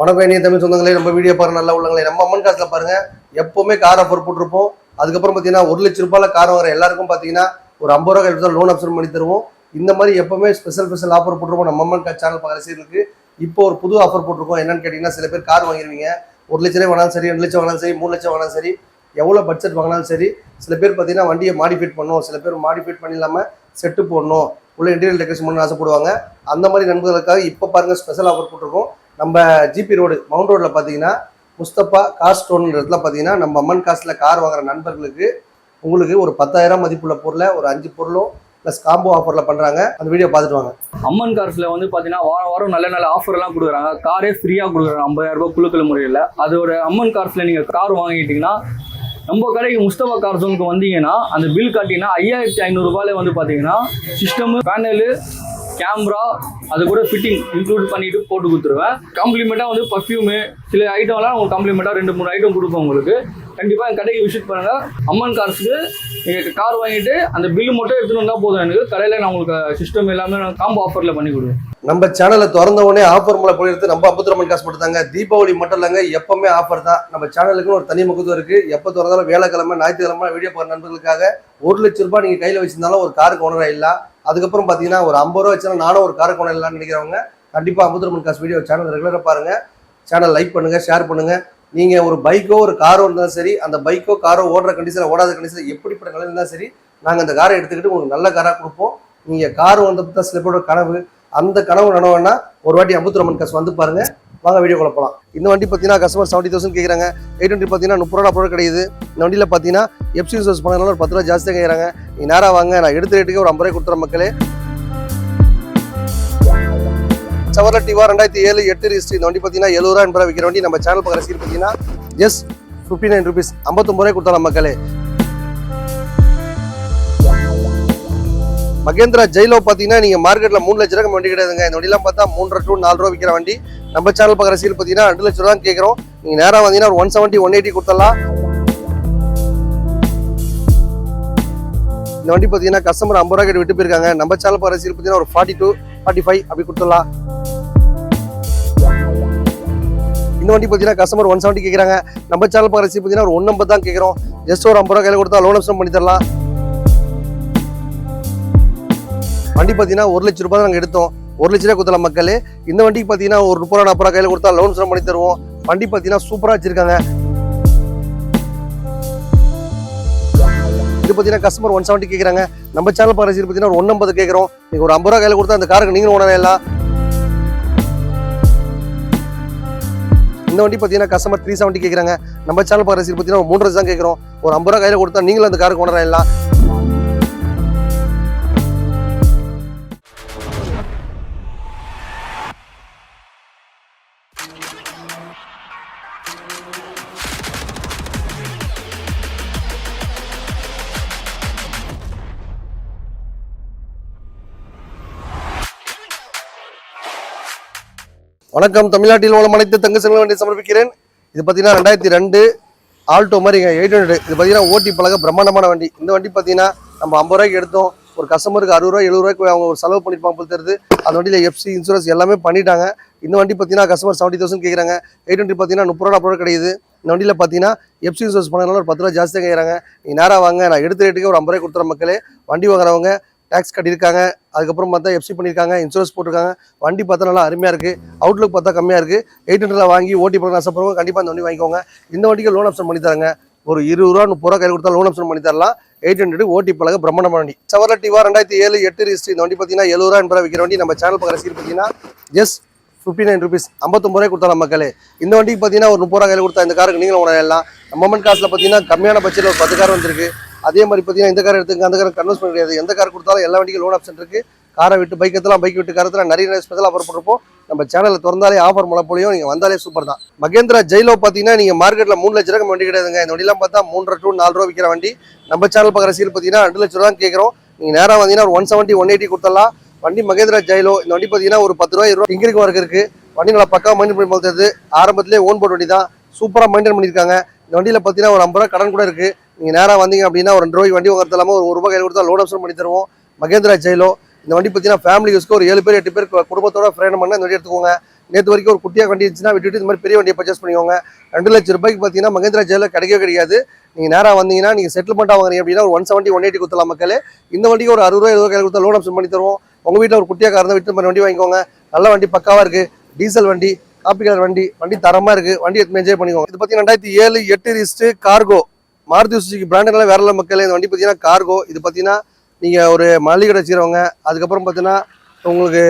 வணக்கம் இனிய தமிழ் சொந்தங்களே நம்ம வீடியோ பாருங்க நல்லா உள்ளங்களே. நம்ம அம்மன் காசுல பாருங்க. எப்பவுமே கார் ஆஃபர் போட்டிருப்போம். அதுக்கப்புறம் பார்த்தீங்கன்னா ஒரு லட்ச ரூபாயில் கார் வாங்குற எல்லாருக்கும் பார்த்தீங்கன்னா ஒரு ஐம்பது ரூபா கழிச்சு லோன் ஆப்ஷன் பண்ணி தருவோம். இந்த மாதிரி எப்பவுமே ஸ்பெஷல் ஸ்பெஷல் ஆஃபர் போட்டிருப்போம். நம்ம அம்மன் கார் சேனல் பார்க்குற இப்போ ஒரு புது ஆஃபர் போட்டிருக்கோம். என்னன்னு கேட்டிங்கன்னா சில பேர் கார் வாங்கிருவீங்க. ஒரு லட்ச ரூபாய் வேணாலும் சரி ரெண்டு லட்சம் வேணாலும் சரி மூணு லட்சம் வேணாலும் சரி எவ்வளோ பட்ஜெட் வாங்கினாலும் சரி சில பேர் பார்த்தீங்கன்னா வண்டியை மாடிஃபைட் பண்ணணும். சில பேர் மாடிஃபைட் பண்ணி இல்லாமல் செட்டு போடணும். உள்ள இன்டீரியல் டெக்கரேஷன் பண்ணணும்னு ஆசைப்படுவாங்க. அந்த மாதிரி நண்பர்களுக்காக இப்போ பாருங்கள் ஸ்பெஷல் ஆஃபர் போட்டிருக்கோம். நம்ம ஜிபி ரோடு மவுண்ட் ரோடில் பார்த்தீங்கன்னா முஸ்தபா கார் ஸ்டோன் இடத்துல பார்த்தீங்கன்னா நம்ம அம்மன் காசில் கார் வாங்குற நண்பர்களுக்கு உங்களுக்கு ஒரு பத்தாயிரம் மதிப்புள்ள பொருளை ஒரு அஞ்சு பொருளும் ப்ளஸ் காம்போ ஆஃபரில் பண்ணுறாங்க அந்த வீடியோ பார்த்துட்டு வாங்க. அம்மன் கார்ஸில் வந்து பார்த்தீங்கன்னா வாரம் வாரம் நல்ல நல்ல ஆஃபர் எல்லாம் கொடுக்குறாங்க. காரே ஃப்ரீயாக கொடுக்குறாங்க. ஐம்பதாயிரம் ரூபாய் குழுக்கள் முறையில். அதோட அம்மன் கார்ஸில் நீங்கள் கார் வாங்கிட்டீங்கன்னா நம்ம கடைக்கு முஸ்தபா கார் ஜோனுக்கு வந்தீங்கன்னா அந்த பில் காட்டிங்கன்னா ஐயாயிரத்தி ஐநூறுரூபாயில வந்து பார்த்தீங்கன்னா சிஸ்டமு பேனலு கேமரா அது கூட ஃபிட்டிங் இன்க்ளூட் பண்ணிட்டு போட்டு கொடுத்துருவேன். காம்ப்ளிமெண்ட்டாக வந்து பர்ஃப்யூமு சில ஐட்டம்லாம் உங்களுக்கு காம்ப்ளிமெண்ட்டாக ரெண்டு மூணு ஐட்டம் கொடுப்போம் உங்களுக்கு. கண்டிப்பாக என் கடைக்கு விசிட் பண்ணுங்க. அம்மன் கார்ஸுக்கு நீங்கள் கார் வாங்கிட்டு அந்த பில்லு மட்டும் எடுத்துகிட்டு வந்தால் போதும் எனக்கு. கடையில் நான் உங்களுக்கு சிஸ்டம் எல்லாமே நான் காம்போ ஆஃபரில் பண்ணி கொடுவேன் நம்ம சேனலை திறந்த உடனே ஆஃபர் மூலம் போயிடுத்து நம்ம அம்புத்திரமன் காசு போட்டுதாங்க. தீபாவளி மட்டும் இல்லைங்க எப்பவுமே ஆஃபர் தான். நம்ம சேனலுக்குன்னு ஒரு தனி முகத்துவம் இருக்குது எப்போ திறந்தாலும் வேலைக்கிழமை ஞாயிற்றுக்கிழமை வீடியோ போகிற நண்பர்களுக்காக ஒரு லட்ச ரூபாய் நீங்கள் கையில் வச்சிருந்தாலும் ஒரு காருக்கு ஓனர் இல்லை அதுக்கப்புறம் பார்த்தீங்கன்னா ஒரு ஐம்பது ரூபா வச்சாலும் நானும் ஒரு காரை கொண்டு இல்லைன்னு நினைக்கிறவங்க கண்டிப்பாக அம்புத்திரமன் காசு வீடியோ சேனல் ரெகுலராக பாருங்கள் சேனல் லைக் பண்ணுங்கள் ஷேர் பண்ணுங்கள் நீங்கள் ஒரு பைக்கோ ஒரு காரோ இருந்தாலும் சரி அந்த பைக்கோ காரோ ஓடுற கண்டிஷனில் ஓடாத கண்டிஷனில் எப்படிப்பட்ட நிலையில் இருந்தாலும் சரி நாங்கள் அந்த காரை எடுத்துக்கிட்டு உங்களுக்கு நல்ல காராக கொடுப்போம். நீங்கள் கார் வந்தப்போ தான் சில பேரோட கனவு. அந்த கனவு நனவுன்னா ஒரு வாட்டி அமுத்துரமன் காசு வந்து பாருங்க. வாங்க வீடியோ போகலாம் இந்த வண்டி பார்த்தீங்கன்னா கஸ்டமர் செவன்ட்டி தௌசண்ட் கேட்குறாங்க எயிட் ஹண்ட்ரட் பார்த்தீங்கன்னா முப்பது ரூபா பொருள் கிடையாது இந்த வண்டியில் பார்த்தீங்கன்னா எப்சி யூஸ் பண்ணதுனால ஒரு பத்து ரூபா ஜாஸ்தியாக கேட்குறாங்க நீ நேராக வாங்க நான் எடுத்த ரேட்டுக்கு ஒரு ஐம்பது ரூபாய் கொடுத்துற மக்களே. சவர்ல டிவா ரெண்டாயிரத்தி ஏழு எட்டு ரிஜிஸ்ட்ரி இந்த வண்டி பார்த்தீங்கன்னா எழுபது ரூபா எண்பது ரூபா விற்கிற வண்டி. நம்ம சேனல் பக்கம் ரசிகர் பார்த்தீங்கன்னா எஸ் ஃபிஃப்டி நைன் ருபீஸ் ஐம்பத்தொம்பது ரூபாய் கொடுத்தலாம் மக்களே. மகேந்திரா ஜெயிலோ பார்த்தீங்கன்னா நீங்கள் மார்க்கெட்டில் மூணு லட்ச ரூபாய்க்கு வண்டி கிடையாதுங்க. இந்த வண்டிலாம் பார்த்தா மூன்றரை டூ நாலு ரூபா விற்கிற வண்டி. நம்ம சேனல் பக்கம் ரசிகர் பார்த்தீங்கன்னா ரெண்டு லட்ச ரூபா கேட்குறோம். நீங்கள் நேராக வந்தீங்கன்னா ஒரு ஒன் செவன்ட்டி ஒன் எயிட்டி கொடுத்துடலாம். இந்த வண்டி பார்த்தீங்கன்னா கஸ்டமர் ஐம்பது ரூபா கிட்ட விட்டு போயிருக்காங்க. நம்ம சேனல் பக்கம் ரசிகர் பார்த்தீங்கன்னா ஒரு ஃபார்ட்டி டூ ஃபார்ட்டி ஃபைவ் அப்படி கொடுத்துடலாம். இந்த வண்டி பார்த்தீங்கன்னா கஸ்டமர் ஒன் செவன்ட்டி கேட்குறாங்க. நம்ம சேனல் பக்கம் ரசிகர் பார்த்தீங்கன்னா ஒரு ஒன் நம்பர் தான் கேட்குறோம். ஜஸ்ட் ஒரு ஐம்பது ரூபா கையில் கொடுத்தா லோன் ஆப்ஷன் பண்ணி தரலாம் வண்டி பார்த்தீங்கன்னா ஒரு லட்ச ரூபாய் தான் நாங்கள் எடுத்தோம். ஒரு லட்ச ரூபாய் கொடுத்தல மக்கள். இந்த வண்டிக்கு பார்த்தீங்கன்னா ஒரு முப்பது ரூபா நாற்பது ரூபா கையில் கொடுத்தா லோன் பண்ணி தருவோம். வண்டி பார்த்தீங்கன்னா சூப்பராக வச்சிருக்காங்க. இது பார்த்தீங்கன்னா கஸ்டமர் ஒன் செவன்ட்டி கேட்குறாங்க நம்ம சேனல் பாரசி பார்த்தீங்கன்னா ஒரு ஒன் ஐம்பது கேட்குறோம் நீங்கள் ஒரு ஐம்பது ரூபா கையில் கொடுத்தா அந்த காருக்கு நீங்களும் உணரலாம் இந்த வண்டி பார்த்தீங்கன்னா கஸ்டமர் த்ரீ செவன்ட்டி கேட்குறாங்க நம்ம சேனல் பாரசி பார்த்தீங்கன்னா ஒரு மூணு தான் கேட்குறோம் ஒரு ஐம்பது ரூபா கையில் கொடுத்தா நீங்களும் அந்த காருக்கு உணரலாம் வணக்கம். தமிழ்நாட்டில் உள்ள அனைத்து தங்க செல்வ வேண்டிய சமர்ப்பிக்கிறேன். இது பார்த்தீங்கன்னா ரெண்டாயிரத்தி ரெண்டு ஆல்டோ மாதிரி எயிட் ஹண்ட்ரட் இது பார்த்தீங்கன்னா ஓட்டி பழக பிரம்மாண்டமான வண்டி. இந்த வண்டி பார்த்தீங்கன்னா நம்ம ஐம்பது ரூபாய்க்கு எடுத்தோம். ஒரு கஸ்டமருக்கு அறுபது ரூபாய் எழுபது ரூபாய்க்கு அவங்க ஒரு செலவு பண்ணியிருப்பாங்க போல் தெரியுது. அந்த வண்டியில் எஃப்சி இன்சூரன்ஸ் எல்லாமே பண்ணிட்டாங்க. இந்த வண்டி பார்த்தீங்கன்னா கஸ்டமர் செவன்ட்டி தௌசண்ட் கேட்குறாங்க எயிட் ஹண்ட்ரட் பார்த்தீங்கன்னா முப்பது ரூபா பொருள் கிடையாது இந்த வண்டியில் பார்த்தீங்கன்னா எஃப்சி இன்சூரன்ஸ் பண்ணதுனால ஒரு பத்து ரூபா ஜாஸ்தியாக கேட்குறாங்க நீங்கள் நேராக வாங்க. நான் எடுத்த ரேட்டுக்கு ஒரு ஐம்பது ரூபாய் கொடுத்துற மக்களே. வண்டி வாங்குறவங்க டேக்ஸ் கட்டியிருக்காங்க அதுக்கப்புறம் பார்த்தா எஃப்சி பண்ணியிருக்காங்க இன்சூரன்ஸ் போட்டிருக்காங்க. வண்டி பார்த்தா நல்லா அருமையாக இருக்குது அவுட்லுக் பார்த்தா கம்மியாக இருக்குது எயிட் ஹண்ட்ரட்ல வாங்கி ஓட்டி போகிற ஆசைப்படுறவங்க கண்டிப்பாக இந்த வண்டி வாங்கிக்கோங்க. இந்த வண்டிக்கு லோன் ஆப்ஷன் பண்ணி தராங்க. ஒரு இருபது ரூபா முப்பது ரூபா கையில் கொடுத்தா லோன் ஆப்ஷன் பண்ணி தரலாம். எயிட் ஹண்ட்ரட் ஓட்டி பழக பிரம்மாண்டமான வண்டி. சவர்ல டிவா ரெண்டாயிரத்தி ஏழு எட்டு ரிஜிஸ்ட்ரி இந்த வண்டி பார்த்தீங்கன்னா எழுபது ரூபா எண்பது விற்கிற வண்டி. நம்ம சேனல் பக்கம் ரசிகர் பார்த்தீங்கன்னா எஸ் ஃபிஃப்டி நைன் ருபீஸ் ஐம்பத்தொம்பது ரூபாய் கொடுத்தாலும் மக்களே. இந்த வண்டிக்கு பார்த்தீங்கன்னா ஒரு முப்பது ரூபா கையில் கொடுத்தா இந்த காருக்கு நீங்களும் உணரலாம் நம்ம மொமெண்ட் காசில் பார்த்தீங்கன்னா கம்மியான பட்ஜெட்டில் ஒரு பத்து கார் வந்திருக்கு. அதே மாதிரி பார்த்தீங்கன்னா இந்த கார் எடுத்துங்க அந்த கார் கன்வெர்ஸ் பண்ண முடியாது. எந்த கார் கொடுத்தாலும் எல்லா வண்டிக்கும் லோன் ஆப்ஷன் இருக்கு. காரை விட்டு பைக் எத்தலாம் பைக் விட்டு காரத்தில் நிறைய நிறைய ஸ்பெஷல் ஆஃபர் போட்டிருப்போம். நம்ம சேனலில் திறந்தாலே ஆஃபர் மழை நீங்கள் வந்தாலே சூப்பர் தான். மகேந்திரா ஜெயிலோ பார்த்தீங்கன்னா நீங்கள் மார்க்கெட்டில் மூணு லட்ச ரூபாய் வண்டி கிடையாதுங்க. இந்த வண்டிலாம் பார்த்தா மூன்றரை டூ நாலு ரூபா விற்கிற வண்டி. நம்ம சேனல் பார்க்குற சீல் பார்த்தீங்கன்னா ரெண்டு லட்ச ரூபா கேட்குறோம். நீங்கள் நேராக வந்தீங்கன்னா ஒரு ஒன் செவன்ட்டி ஒன் எயிட்டி கொடுத்தலாம் வண்டி மகேந்திரா ஜெயிலோ இந்த வண்டி பார்த்தீங்கன்னா ஒரு பத்து ரூபா இருபது இங்கிருக்கு ஒர்க் இருக்கு. வண்டி நல்லா பக்கா மெயின்டைன் பண்ணி பார்த்தது ஆரம்பத்திலே ஓன் போர்ட் வண்டி தான் சூப்பராக மெயின்டைன் பண்ணியிருக்காங்க. இந்த வண்டியில் பார்த்தீங்கன்னா ஒரு ஐம்பது ரூபா கடன் கூட இருக்குது நீங்கள் நேராக வந்தீங்க அப்படின்னா ஒரு ரெண்டு ரூபாய்க்கு வண்டி வாங்குறது இல்லாமல் ஒரு ரூபாய் கையில் கொடுத்தா லோன் ஆப்ஷன் பண்ணி தருவோம். மகேந்திரா ஜெயிலோ இந்த வண்டி பார்த்தீங்கன்னா ஃபேமிலி யூஸ்க்கு ஒரு ஏழு பேர் எட்டு பேர் குடும்பத்தோட பிரயாணம் பண்ணால் இந்த வண்டி எடுத்துக்கோங்க. நேற்று வரைக்கும் ஒரு குட்டியாக வண்டி இருந்துச்சுன்னா விட்டுட்டு இந்த மாதிரி பெரிய வண்டியை பர்ச்சேஸ் பண்ணிக்கோங்க. ரெண்டு லட்சம் ரூபாய்க்கு பார்த்தீங்கன்னா மகேந்திரா ஜெயிலில் கிடைக்கவே கிடையாது நீங்கள் நேராக வந்தீங்கன்னா நீங்கள் செட்டில்மெண்ட்டாக வாங்குறீங்க அப்படின்னா ஒரு ஒன் செவன்ட்டி ஒன் எயிட்டி கொடுத்தலாம் மக்களே. இந்த வண்டிக்கு ஒரு அறுபது ரூபா எழுபது கையில் கொடுத்தா லோன் ஆப்ஷன் பண்ணி தருவோம். உங்கள் வீட்டில் ஒரு குட்டியாக இருந்தால் விட்டு மாதிரி வண்டி வாங்கிக்கோங்க. நல்ல வண்டி பக்காவாக இருக்குது டீசல் வண்டி காப்பி கலர் வண்டி வண்டி தரமாக இருக்குது வண்டி எடுத்து என்ஜாய் பண்ணிக்கோங்க. இது பார்த்தீங்கன்னா ரெண்டாயிரத்தி ஏழு எட்டு ரிஸ்ட்டு கார்கோ மாருதி சுசுக்கு பிராண்டெல்லாம் வேற எல்லாம் மக்கள் இந்த வண்டி பார்த்தீங்கன்னா கார்கோ இது பார்த்தீங்கன்னா நீங்கள் ஒரு மளிகை கடை வச்சுக்கிறவங்க அதுக்கப்புறம் பார்த்தீங்கன்னா உங்களுக்கு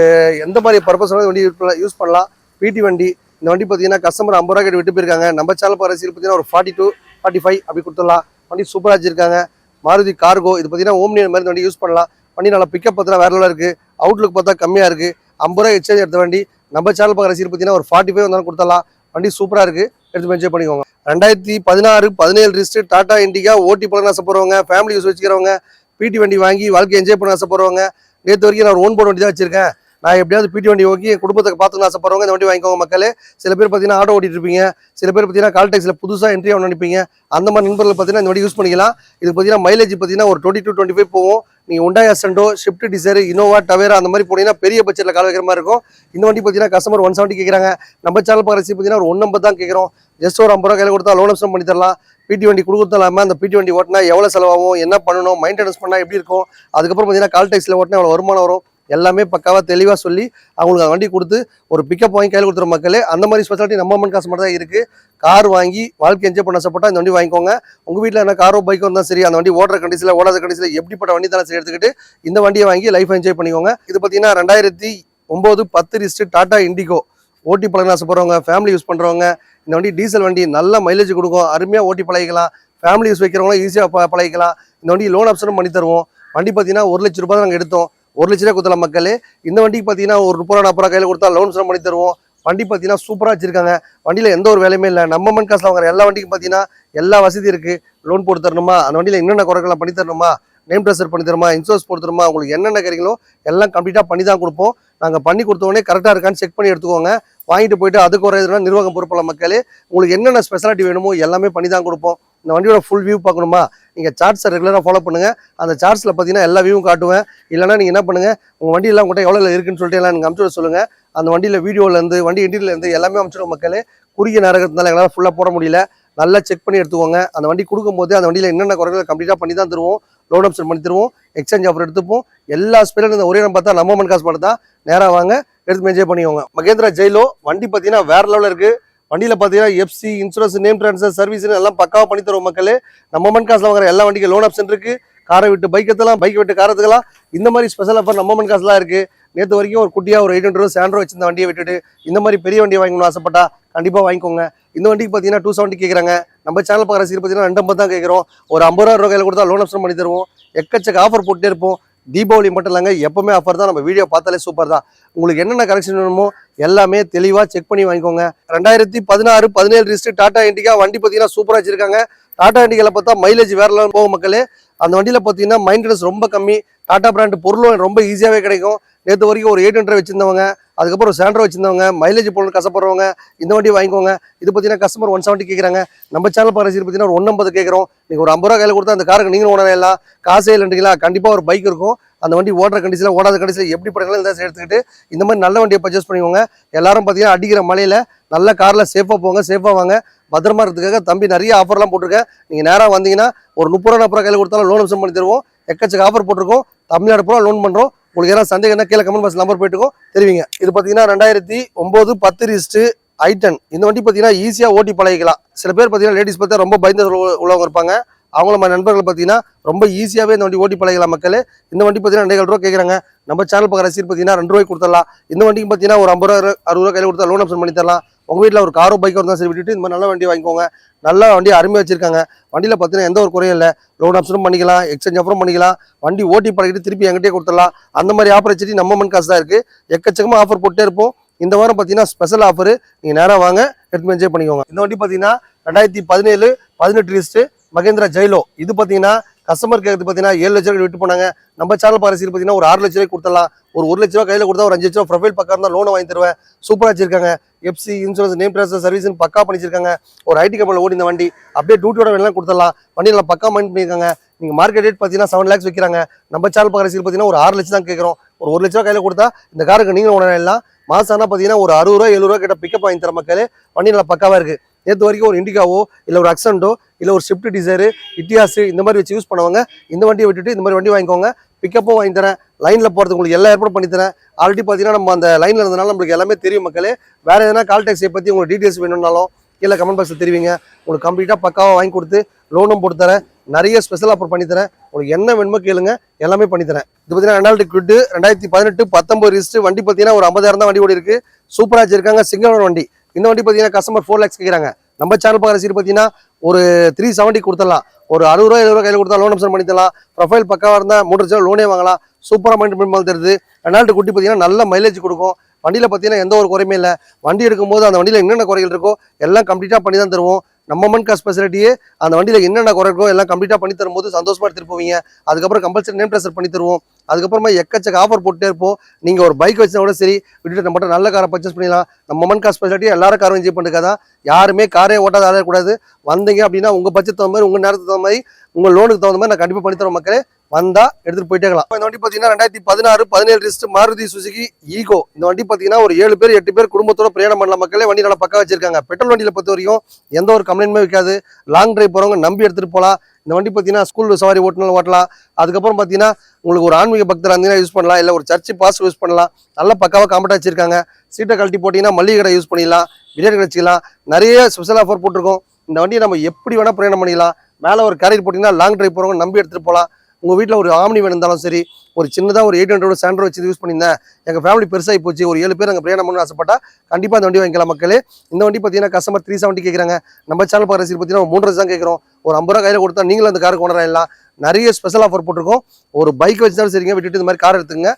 எந்த மாதிரி பர்பஸ் வண்டி யூஸ் பண்ணலாம். பிடி வண்டி இந்த வண்டி பார்த்தீங்கன்னா கஸ்டமர் ஐம்பது ரூபா கிட்ட விட்டு போயிருக்காங்க. நம்ம சேனல் பரசியில் பார்த்தீங்கன்னா ஒரு ஃபார்ட்டி டூ ஃபார்ட்டி ஃபைவ் அப்படி கொடுத்துடலாம். வண்டி சூப்பராக வச்சிருக்காங்க. மாருதி கார்கோ இது பார்த்தீங்கன்னா ஓம்னி மாதிரி வண்டி யூஸ் பண்ணலாம். வண்டி நல்லா பிக்கப் பார்த்தா வேற லெவலில் இருக்குது அவுட்லுக் பார்த்தா கம்மியாக இருக்குது ஐம்பது ரூபா எக்ஸ்சேஞ்ச் எடுத்த வண்டி நம்ம சேனல் பார்க்குற சீர் பார்த்தீங்கன்னா ஒரு ஃபார்ட்டி ஃபைவ் வந்தாலும் கொடுத்துடலாம். வண்டி சூப்பராக இருக்குது எடுத்து என்ஜாய் பண்ணிக்கோங்க. ரெண்டாயிரத்தி பதினாறு பதினேழு ரிஸ்ட் டாடா இண்டிகா ஓட்டி பழம் ஆசைப்படுறவங்க ஃபேமிலி யூஸ் வச்சுக்கிறவங்க பிடி வண்டி வாங்கி வாழ்க்கை என்ஜாய் பண்ண ஆசைப்படுறவங்க நேற்று வரைக்கும் நான் ஓன் போட வண்டி தான் வச்சுருக்கேன். நான் எப்படியாவது பிடி வண்டி ஓகி என் குடும்பத்துக்கு பார்த்துக்கணும் ஆசைப்படுறவங்க இந்த வண்டி வாங்கிக்கோங்க மக்களே. சில பேர் பார்த்தீங்கன்னா ஆட்டோ ஓட்டிட்டு இருப்பீங்க. சில பேர் பார்த்தீங்கன்னா கால் டேக்ஸில் புதுசாக என்ட்ரி ஆகணும் நினைப்பீங்க. அந்த மாதிரி நண்பர்கள் பார்த்தீங்கன்னா இந்த வண்டி யூஸ் பண்ணிக்கலாம். இது பார்த்தீங்கன்னா மைலேஜ் பார்த்தீங்கன்னா ஒரு டுவெண்ட்டி டூ டுவெண்ட்டி ஃபைவ் போகும். நீங்கள் Hyundai Accent Swift Dzire Innova Tavera அந்த மாதிரி போனீங்கன்னா பெரிய பட்ஜெட்டில் கால் வைக்கிற மாதிரி இருக்கும். இந்த வண்டி பார்த்தீங்கன்னா கஸ்டமர் ஒன் செவன்ட்டி கேட்குறாங்க நம்ம சேனல் பார்க்குற பார்த்தீங்கன்னா ஒரு ஒன் நம்பர் தான் கேட்குறோம் ஜஸ்ட் ஒரு ஐம்பது ரூபா கையில் கொடுத்தா லோன் அப்சன் பண்ணி தரலாம். பிடி வண்டி கொடுக்குறது இல்லாமல் அந்த பிடி வண்டி ஓட்டினா எவ்வளோ செலவாகும் என்ன பண்ணணும் மெயின்டெனன்ஸ் பண்ணால் எப்படி இருக்கும்? அதுக்கப்புறம் பார்த்தீங்கன்னா கால் டேக்ஸில் ஓட்டினா எவ்வளோ வருமானம் வரும்? எல்லாமே பக்காவாக தெளிவாக சொல்லி அவங்களுக்கு அந்த வண்டி கொடுத்து ஒரு பிக்கப் வாங்கி கையில் கொடுத்துற மக்களே அந்த மாதிரி ஸ்பெஷாலிட்டி நம்ம அம்மன் காசு மட்டும் தான் இருக்குது கார் வாங்கி வாழ்க்கை என்ஜாய் பண்ண சப்போட்டா இந்த வண்டி வாங்கிக்கோங்க. உங்கள் வீட்டில் என்ன காரோ பைக்கோ இருந்தால் சரி அந்த வண்டி ஓடுற கண்டிஷனில் ஓடாத கண்டிஷனில் எப்படிப்பட்ட வண்டி தானே சரி எடுத்துக்கிட்டு இந்த வண்டியை வாங்கி லைஃப் என்ஜாய் பண்ணிக்கோங்க. இது பார்த்தீங்கன்னா ரெண்டாயிரத்தி ஒம்பது பத்து ரிஸ்ட்டு டாடா இண்டிகோ ஓட்டி பழக ஆசைப்படுறவங்க ஃபேமிலி யூஸ் பண்ணுறவங்க இந்த வண்டி டீசல் வண்டி நல்ல மைலேஜ் கொடுக்கும். அருமையாக ஓட்டி பழகிக்கலாம். ஃபேமிலி யூஸ் வைக்கிறவங்களும் ஈஸியாக ப பழகிக்கலாம். இந்த வண்டி லோன் ஆப்ஷனும் பண்ணி தருவோம். வண்டி பார்த்தீங்கன்னா ஒரு லட்ச ரூபாய் நாங்கள் எடுத்தோம். ஒரு லட்ச ரூபா கொடுத்தலாம் மக்களே. இந்த வண்டிக்கு பார்த்தீங்கன்னா ஒரு முப்பது ரூபா நாற்பது ரூபா கையில் கொடுத்தா லோன் பண்ணி தருவோம். வண்டி பார்த்தீங்கன்னா சூப்பராக வச்சிருக்காங்க. வண்டியில் எந்த ஒரு வேலையுமே இல்லை. நம்ம மண் காசில் வாங்குற எல்லா வண்டிக்கும் பார்த்தீங்கன்னா எல்லா வசதி இருக்குது லோன் போட்டு தரணுமா? அந்த வண்டியில் என்னென்ன குறைகளை பண்ணி தரணுமா? நேம் ட்ரெஸ்ஸர் பண்ணி தருமா? இன்சூரன்ஸ் போட்டு தருமா? உங்களுக்கு என்னென்ன கேட்குறீங்களோ எல்லாம் கம்ப்ளீட்டாக பண்ணி தான் கொடுப்போம். நாங்கள் பண்ணி கொடுத்தோடனே கரெக்டாக இருக்கான்னு செக் பண்ணி எடுத்துக்கோங்க. வாங்கிட்டு போயிட்டு அதுக்கு ஒரு இதுனா நிர்வாகம் பொறுப்பில் மக்களே. உங்களுக்கு என்னென்ன ஸ்பெஷாலிட்டி வேணுமோ எல்லாமே பண்ணி தான் கொடுப்போம். இந்த வண்டியோட ஃபுல் வியூ பார்க்கணுமா? நீங்கள் சார்ட்ஸை ரெகுலராக ஃபாலோ பண்ணுங்கள் அந்த சார்ட்ஸில் பார்த்தீங்கன்னா எல்லா வியூவும் காட்டுவேன். இல்லைனா நீங்கள் என்ன பண்ணுங்கள் உங்கள் வண்டியெல்லாம் உங்கள்கிட்ட எவ்வளோ இருக்குன்னு சொல்லிட்டு எல்லாம் நீங்கள் அமுச்சு சொல்லுங்கள் அந்த வண்டியில் வீடியோலேருந்து வண்டி இன்டீரியர்லேருந்து எல்லாமே அமுச்சிடும் மக்களே. குறுகிய நேரத்தினால எங்களால் ஃபுல்லாக போட முடியல. நல்லா செக் பண்ணி எடுத்துக்கோங்க. அந்த வண்டி கொடுக்கும்போது அந்த வண்டியில் என்னென்ன குறைகள் கம்ப்ளீட்டாக பண்ணி தான் தருவோம். லோன் ஆப்ஷன் பண்ணி தருவோம். எக்ஸ்சேஞ்ச் ஆஃபர் எடுத்துப்போம். எல்லா ஸ்பெல்லும் இந்த ஒரே நம்ம பார்த்தா நம்ம மண் காசு மட்டும் நேராக வாங்க. எடுத்து என்ஜாய் பண்ணிக்கோங்க. மகேந்திரா ஜெயிலோ வண்டி பார்த்தீங்கன்னா வேற லெவலில் இருக்குது வண்டியில் பார்த்தீங்கன்னா எஃப்சி இன்சூரன்ஸ் நேம் ட்ரான்ஸ்ஃபர் சர்வீஸ்னு எல்லாம் பக்காவாக பண்ணி தருவோம் மக்களே. நம்ம மண் காசில் வாங்குற எல்லா வண்டிக்கும் லோன் ஆப்ஷன் இருக்குது காரை விட்டு பைக் எத்தலாம் பைக் விட்டு காரத்துக்கலாம் இந்த மாதிரி ஸ்பெஷல் ஆஃபர் நம்ம மண் காசுலாம் இருக்குது நேற்று வரைக்கும் ஒரு குட்டியாக ஒரு எயிட் ஹண்ட்ரட் சேண்ட்ரோ வச்சிருந்த வண்டியை விட்டுட்டு இந்த மாதிரி பெரிய வண்டியை வாங்கணும்னு ஆசைப்பட்டா கண்டிப்பாக வாங்கிக்கோங்க. இந்த வண்டிக்கு பார்த்தீங்கன்னா டூ செவன்ட்டி கேட்குறாங்க நம்ம சேனல் பார்க்குற சீர் பார்த்தீங்கன்னா ரெண்டு ஐம்பது தான் கேட்குறோம் ஒரு ஐம்பது ரூபா கையில் கொடுத்தா லோன் ஆப்ஷன் பண்ணி தருவோம். எக்கச்சக்க ஆஃபர் போட்டே இருப்போம். தீபாவளி மட்டும் இல்லைங்க எப்பவுமே ஆஃபர் தான். நம்ம வீடியோ பார்த்தாலே சூப்பர் தான். உங்களுக்கு என்னென்ன கரெக்ஷன் வேணுமோ எல்லாமே தெளிவாக செக் பண்ணி வாங்கிக்கோங்க. ரெண்டாயிரத்தி பதினாறு பதினேழு ரிஸ்ட் டாடா இண்டிகா வண்டி பார்த்தீங்கன்னா சூப்பராக வச்சிருக்காங்க. டாடா இண்டிகாவில் பார்த்தா மைலேஜ் வேற போகும் மக்களே. அந்த வண்டியில் பார்த்தீங்கன்னா மைண்டனஸ் ரொம்ப கம்மி. டாடா பிராண்ட் பொருளும் ரொம்ப ஈஸியாகவே கிடைக்கும். நேற்று வரைக்கும் ஒரு எயிட் ஹண்ட்ரட் வச்சிருந்தவங்க அதுக்கப்புறம் ஒரு சாண்ட்ரோ வச்சிருந்தவங்க மைலேஜ் பொருள் கசப்படுறவங்க இந்த வண்டி வாங்கிக்கோங்க. இது பார்த்தீங்கன்னா கஸ்டமர் ஒன் செவன்ட்டி கேட்குறாங்க நம்ம சேனல் பார்க்குற பார்த்தீங்கன்னா ஒரு ஒன் ஐம்பது கேட்குறோம் நீங்கள் ஒரு ஐம்பது ரூபா கையில் கொடுத்தா அந்த காருக்கு நீங்களும் இல்லை. காசே இல்லைன்றீங்களா? கண்டிப்பாக ஒரு பைக் இருக்கும். அந்த வண்டி ஓடுற கண்டிஷனில் ஓடாத கண்டிஷனில் எப்படி படங்களும் இந்த எடுத்துக்கிட்டு இந்த மாதிரி நல்ல வண்டியை பர்ச்சேஸ் பண்ணிக்கோங்க. எல்லாரும் பார்த்தீங்கன்னா அடிக்கிற மலையில் நல்ல காரில் சேஃபாக போங்க சேஃபாக வாங்க. பத்திரமா இருக்கிறதுக்காக தம்பி நிறைய ஆஃபர்லாம் போட்டிருக்கேன். நீங்கள் நேராக வந்தீங்கன்னா ஒரு முப்பது ரூபா நாற்பது கையில் கொடுத்தாலும் லோன் அப்சன் பண்ணி தருவோம். எக்கச்சக்க ஆஃபர் போட்டிருக்கோம். தமிழ்நாடு பூரா லோன் பண்ணுறோம் உங்களுக்கு ஏதாவது சந்தேகம் என்ன கீழே கமெண்ட் பாக்ஸ் நம்பர் போயிட்டு தெரிவிங்க. இது பார்த்தீங்கன்னா ரெண்டாயிரத்தி ஒம்பது பத்து ரிஸ்ட்டு ஐட்டன் இந்த வண்டி பார்த்தீங்கன்னா ஈஸியாக ஓட்டி பழகிக்கலாம். சில பேர் பார்த்தீங்கன்னா லேடிஸ் பார்த்தா ரொம்ப பயந்து உள்ளவங்க இருப்பாங்க. அவங்கள மாதிரி நண்பர்கள் பார்த்தீங்கன்னா ரொம்ப ஈஸியாகவே இந்த வண்டி ஓட்டி பழகலாம் மக்களே. இந்த வண்டி பார்த்தீங்கன்னா ரெண்டு ரூபா கேட்குறாங்க. நம்ம சேனல் பார்க்குற ரசீர் பார்த்தீங்கன்னா ரெண்டு ரூபாய்க்கு கொடுத்துடலாம். இந்த வண்டிக்கு பார்த்தீங்கன்னா ஒரு ஐம்பது ரூபா அறுபது ரூபா கையில் கொடுத்தா லோன் ஆப்ஷன் பண்ணி தரலாம். உங்கள் வீட்டில் ஒரு காரோ பைக்கோ இருந்தால் சரி விட்டுட்டு இந்த மாதிரி நல்ல வண்டி வாங்கிக்கோங்க. நல்ல வண்டி அருமையாக வச்சிருக்காங்க. வண்டியில் பார்த்தீங்கன்னா எந்த ஒரு குறையும் இல்லை. லோன் ஆப்ஷனும் பண்ணிக்கலாம் எக்ஸ்சேஞ்ச் ஆஃபரும் பண்ணிக்கலாம். வண்டி ஓட்டி பழகிட்டு திருப்பி எங்கிட்டே கொடுத்துடலாம். அந்த மாதிரி ஆஃபர் வச்சுட்டு நம்ம மண் காசு தான் இருக்குது எக்கச்சக்கமாக ஆஃபர் போட்டே இருப்போம். இந்த வாரம் பார்த்தீங்கன்னா ஸ்பெஷல் ஆஃபர் நீங்கள் நேராக வாங்க எடுத்து என்ஜாய் பண்ணிக்கோங்க. இந்த வண்டி பார்த்தீங்கன்னா ரெண்டாயிரத்தி பதினேழு பதினெட்டு லிஸ்ட்டு மகேந்திரா ஜெயிலோ. இது பார்த்தீங்கன்னா கஸ்டமர் கேட்கறது பார்த்தீங்கன்னா ஏழு லட்ச ரூபாய் விட்டு போனாங்க. நம்ம சேனல் பாரசீர் பார்த்தீங்கன்னா ஒரு ஆறு லட்ச ரூபாய் கொடுத்தலாம் ஒரு ஒரு லட்ச ரூபாய் கையில் கொடுத்தா ஒரு அஞ்சு லட்ச ரூபா ப்ரொஃபைல் பக்கம் இருந்தால் லோனை வாங்கி தருவேன். சூப்பராக வச்சிருக்காங்க. எஃப்சி இன்சூரன்ஸ் நேம் ட்ரான்ஸ்ஃபர் சர்வீஸ்னு பக்கா பண்ணிச்சிருக்காங்க. ஒரு ஐடி கம்பெனியில் ஓடி இந்த வண்டி. அப்படியே டியூட்டியோட வேணாலும் கொடுத்துடலாம். வண்டி நல்லா பக்கா மைண்ட் பண்ணியிருக்காங்க. நீங்கள் மார்க்கெட் ரேட் பார்த்தீங்கன்னா செவன் லேக்ஸ் விற்கிறாங்க நம்ம சேனல் பாரசீர் பார்த்தீங்கன்னா ஒரு ஆறு லட்சம் தான் கேட்குறோம் ஒரு ஒரு லட்ச ரூபா கையில் கொடுத்தா இந்த காருக்கு நீங்களும் உடனே எல்லாம் மாதம் ஆனால் பார்த்தீங்கன்னா ஒரு அறுபது ரூபா எழுபது ரூபா கிட்ட பிக்கப் வாங்கி தர மக்களே வண்டி நல்லா பக்காவாக இருக்குது நேற்று வரைக்கும் ஒரு இண்டிகாவோ இல்லை ஒரு அக்சண்டோ இல்லை ஒரு ஸ்விஃப்ட் டிசைரு இட்டியாஸு இந்த மாதிரி வச்சு யூஸ் பண்ணுவாங்க இந்த வண்டியை விட்டுட்டு இந்த மாதிரி வண்டி வாங்கிக்கோங்க. பிக்கப்பும் வாங்கி தரேன். லைனில் போகிறதுக்கு உங்களுக்கு எல்லா ஏற்பாடு பண்ணி தரேன். ஆல்ரெடி பார்த்தீங்கன்னா நம்ம அந்த லைனில் இருந்தனால நம்மளுக்கு எல்லாமே தெரியும் மக்களே. வேறு எதனா கால் டாக்ஸியை பற்றி உங்களுக்கு டீட்டெயில்ஸ் வேணும்னாலும் கீழே கமெண்ட் பாக்ஸில் தெரிவிங்க. உங்களுக்கு கம்ப்ளீட்டாக பக்காவாக வாங்கி கொடுத்து லோனும் போட்டு தரேன். நிறைய ஸ்பெஷல் ஆஃபர் பண்ணித்தரேன் உங்களுக்கு என்ன வேணுமோ கேளுங்க. எல்லாமே பண்ணித்தரேன் இது பார்த்தீங்கன்னா ரெண்டாயிரத்தி குட்டு ரெண்டாயிரத்தி பதினெட்டு பத்தொம்பது ரிஸ்ட்டு வண்டி பார்த்தீங்கன்னா ஒரு ஐம்பதாயிரம் தான் வண்டி ஓடி இருக்குது சூப்பராக வச்சிருக்காங்க. சிங்கிள் வண்டி. இந்த வண்டி பார்த்தீங்கன்னா கஸ்டமர் ஃபோர் லேக்ஸ் கேட்குறாங்க நம்ம சேனல் பார்க்குற சீட் பார்த்தீங்கன்னா ஒரு த்ரீ செவன்ட்டி கொடுத்துடலாம். ஒரு அறுபது ரூபா எழுபது ரூபா கையில் கொடுத்தா லோன் ஆப்ஷன் பண்ணி தரலாம். ப்ரொஃபைல் பக்காவாக இருந்தால் மூன்று லட்சம் லோனே வாங்கலாம். சூப்பராக மைண்ட் பண்ணி தருது. ரெண்டாயிரத்து குட்டி பார்த்தீங்கன்னா நல்ல மைலேஜ் கொடுக்கும். வண்டியில் பார்த்தீங்கன்னா எந்த ஒரு குறையுமே இல்லை. வண்டி எடுக்கும்போது அந்த வண்டியில் என்னென்ன குறைகள் இருக்கோ எல்லாம் கம்ப்ளீட்டாக பண்ணி தான் தருவோம். நம்ம மண் காசு ஃபெசிலிட்டியே அந்த வண்டியில் என்னென்ன குறை இருக்கோ எல்லாம் கம்ப்ளீட்டாக பண்ணி தரும்போது சந்தோஷமாக எடுத்துகிட்டு போவீங்க. அதுக்கப்புறம் கம்பல்சரி நேம் ட்ரெஸ்ஸர் பண்ணி தருவோம். அதுக்கப்புறமா எக்கச்சக்க ஆஃபர் போட்டுட்டே இருப்போம். நீங்கள் ஒரு பைக் வச்சா கூட சரி விட்டுட்டு நம்மகிட்ட நல்ல காரை பர்ச்சேஸ் பண்ணிடலாம். நம்ம மண் காசு ஃபெசிலிட்டி எல்லாரும் காரும் என்ஜாய் பண்ணுறதா தான். யாருமே காரே ஓட்டாத ஆளே கூடாது. வந்தீங்க அப்படின்னா உங்கள் பட்ஜெட் தகுந்த மாதிரி உங்கள் நேரத்துக்கு தகுந்த மாதிரி உங்கள் லோனுக்கு தகுந்த மாதிரி நான் கண்டிப்பாக பண்ணி தரோம் மக்களே. வந்தா எடுத்துட்டு போயிட்டே இருக்கலாம். இந்த வண்டி பார்த்தீங்கன்னா ரெண்டாயிரத்தி பதினாறு பதினேழு ரிஸ்ட் மாருதி சுசுகி ஈகோ. இந்த வண்டி பார்த்தீங்கன்னா ஒரு ஏழு பேர் எட்டு பேர் குடும்பத்தோட பிரயாணம் பண்ணலாம். மக்களே வண்டி நல்லா பக்கா வச்சிருக்காங்க. பெட்ரோல் வண்டியில பொறுத்த வரைக்கும் எந்த ஒரு கம்ப்ளைண்ட்மே வைக்காது. லாங் டிரைவ் போறவங்க நம்பி எடுத்துட்டு போகலாம் இந்த வண்டி பார்த்தீங்கன்னா ஸ்கூல் சவாரி ஓட்டினாலும் ஓட்டலாம். அதுக்கப்புறம் பார்த்தீங்கன்னா உங்களுக்கு ஒரு ஆன்மீக பக்தர் இருந்தீங்கன்னா யூஸ் பண்ணலாம். இல்லை ஒரு சர்ச்சு பாஸ் யூஸ் பண்ணலாம். நல்லா பக்காவாக காம்பட்டாக வச்சிருக்காங்க. சீட்டை கழட்டி போட்டிங்கன்னா மல்லிகை கடை யூஸ் பண்ணிடலாம். பிரியாணி கடை வச்சுக்கலாம். நிறைய ஸ்பெஷல் ஆஃபர் போட்டிருக்கோம். இந்த வண்டியை நம்ம எப்படி வேணால் பிரயாணம் பண்ணிக்கலாம் மேலே ஒரு கேரியர் போட்டிங்கன்னா லாங் டிரைவ் போகிறவங்க நம்பி எடுத்துகிட்டு போகலாம் உங்கள் வீட்டில் ஒரு ஆம்னி வேணுந்தாலும் இருந்தாலும் சரி ஒரு சின்னதாக ஒரு எயிட் ஹண்ட்ரட் சாண்ட்ரோ வச்சு யூஸ் பண்ணியிருந்தேன். எங்கள் ஃபேமிலி பெருசாகி போச்சு. ஒரு ஏழு பேர் அங்கே பிரயாணம் பண்ணணும்னு ஆசைப்பட்டா கண்டிப்பாக இந்த வண்டி வாங்கிக்கலாம் மக்களே. இந்த வண்டி பார்த்தீங்கன்னா கஸ்டமர் த்ரீ செவன்ட்டி கேட்குறாங்க நம்ம சேனல் பார்க்குற சீட் பார்த்தீங்கன்னா மூன்று தான் கேட்குறோம் ஒரு ஐம்பது ரூபா கையில் கொடுத்தா நீங்களும் அந்த காருக்கு கொண்டு வரலாம் நிறைய ஸ்பெஷல் ஆஃபர் போட்டிருக்கோம். ஒரு பைக் வச்சுதான் சரிங்க. விட்டுட்டு இந்த மாதிரி கார் எடுத்துங்க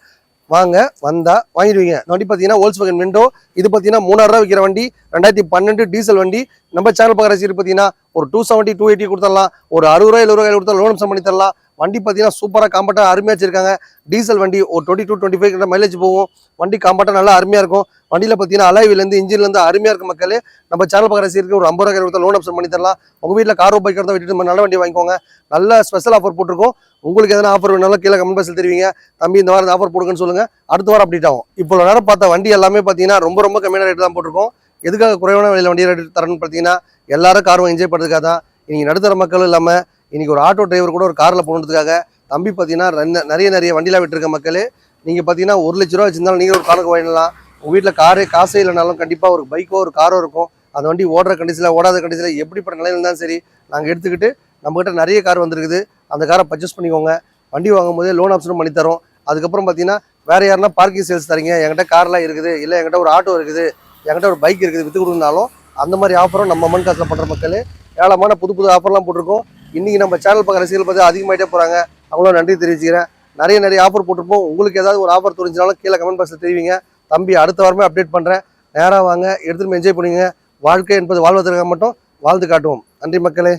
வாங்க வந்தால் வாங்கிடுவீங்க. இந்த வண்டி பார்த்தீங்கன்னா ஓல்ஸ் வகன் விண்டோ இது பார்த்தீங்கன்னா மூணாயிரம் விற்கிற வண்டி. ரெண்டாயிரத்தி பன்னெண்டு டீசல் வண்டி. நம்ம சேனல் பார்க்குற சீட் பார்த்தீங்கன்னா ஒரு டூ செவன்ட்டி டூ எயிட்டி கொடுத்துடலாம். ஒரு அறுபது ரூபா எழுபது ரூபாய் கொடுத்தா லோன் பண்ணி தரலாம். வண்டி பார்த்தீங்கன்னா சூப்பராக காம்பட்டாக அருமையாக வச்சிருக்காங்க. டீசல் வண்டி ஒரு டுவெண்ட்டி டூ டுவெண்ட்டி ஃபைவ் கிட்ட மைலேஜ் போகும். வண்டி காம்பட்டாக நல்லா அருமையாக இருக்கும். வண்டியில் பார்த்தீங்கன்னா அலைவிலேருந்து இன்ஜின்லேருந்து அருமையாக இருக்கும் மக்களே. நம்ம சேனல் பார்க்குற சீருக்கு ஒரு ஐம்பது ரூபாய் கொடுத்தா லோன் ஆப்ஷன் பண்ணி தரலாம். உங்கள் வீட்டில் காரோ பைக் இருந்தால் விட்டுட்டு நல்ல வண்டி வாங்கிக்கோங்க. நல்ல ஸ்பெஷல் ஆஃபர் போட்டிருக்கோம். உங்களுக்கு எதனா ஆஃபர் வேணாலும் கீழே கமெண்ட் பாக்ஸில் தெரிவிங்க. தம்பி இந்த வாரம் ஆஃபர் போடுங்கன்னு சொல்லுங்க. அடுத்த வாரம் அப்டேட் ஆகும். இப்போ நேரம் பார்த்த வண்டி எல்லாமே பார்த்தீங்கன்னா ரொம்ப ரொம்ப கம்மியான ரேட் தான் போட்டிருக்கோம். எதுக்காக குறைவான விலையில் வண்டி ரேட் தரேன்னு பார்த்தீங்கன்னா எல்லாரும் காரும் என்ஜாய் பண்ணுறதுக்காக தான் நீங்கள் நடுத்தர மக்களும் இல்லாமல் இன்றைக்கி ஒரு ஆட்டோ டிரைவர் கூட ஒரு காரில் போனதுக்காக தம்பி பார்த்தீங்கன்னா நிறைய நிறைய வண்டிலாம் விட்டுருக்க மக்களே நீங்கள் பார்த்தீங்கன்னா ஒரு லட்ச ரூபா வச்சிருந்தாலும் நீங்கள் ஒரு காருக்கு வாங்கிடலாம். உங்கள் வீட்டில் காரே காசே இல்லைனாலும் கண்டிப்பாக ஒரு பைக்கோ ஒரு காரோ இருக்கும். அந்த வண்டி ஓடுற கண்டிஷனில் ஓடாத கண்டிஷனில் எப்படிப்பட்ட நிலையில் இருந்தாலும் சரி நாங்கள் எடுத்துக்கிட்டு நம்மகிட்ட நிறைய கார் வந்துருக்குது. அந்த காரை பர்ச்சேஸ் பண்ணிக்கோங்க. வண்டி வாங்கும் போதே லோன் ஆப்ஷனும் பண்ணி தரோம். அதுக்கப்புறம் பார்த்தீங்கன்னா வேறு யாருன்னா பார்க்கிங் சேல்ஸ் தரீங்க. என்கிட்ட கார்லாம் இருக்குது. இல்லை என்கிட்ட ஒரு ஆட்டோ இருக்குது. என்கிட்ட ஒரு பைக் இருக்குது விற்று கொடுக்குனாலும் அந்த மாதிரி ஆஃபரும் நம்ம மண் காசில் பண்ணுற மக்கள் ஏழமான புது புது ஆஃபர்லாம் போட்டிருக்கோம். இன்றைக்கி நம்ம சேனல் பக்கம் ரசிகர்கள் பார்த்து அதிகமாகிட்டே போகிறாங்க அவங்களும் நன்றி தெரிவிச்சுக்கிறேன். நிறைய நிறைய ஆஃபர் போட்டிருப்போம். உங்களுக்கு ஏதாவது ஒரு ஆஃபர் தெரிஞ்சினாலும் கீழே கமெண்ட் பாக்ஸில் தெரிவிங்க. தம்பி அடுத்த வாரமே அப்டேட் பண்ணுறேன் நேராக வாங்க. எடுத்துகிட்டு என்ஜாய் பண்ணுங்க வாழ்க்கை என்பது வாழ்வதற்காக மட்டும் வாழ்ந்து காட்டுவோம். நன்றி மக்களே.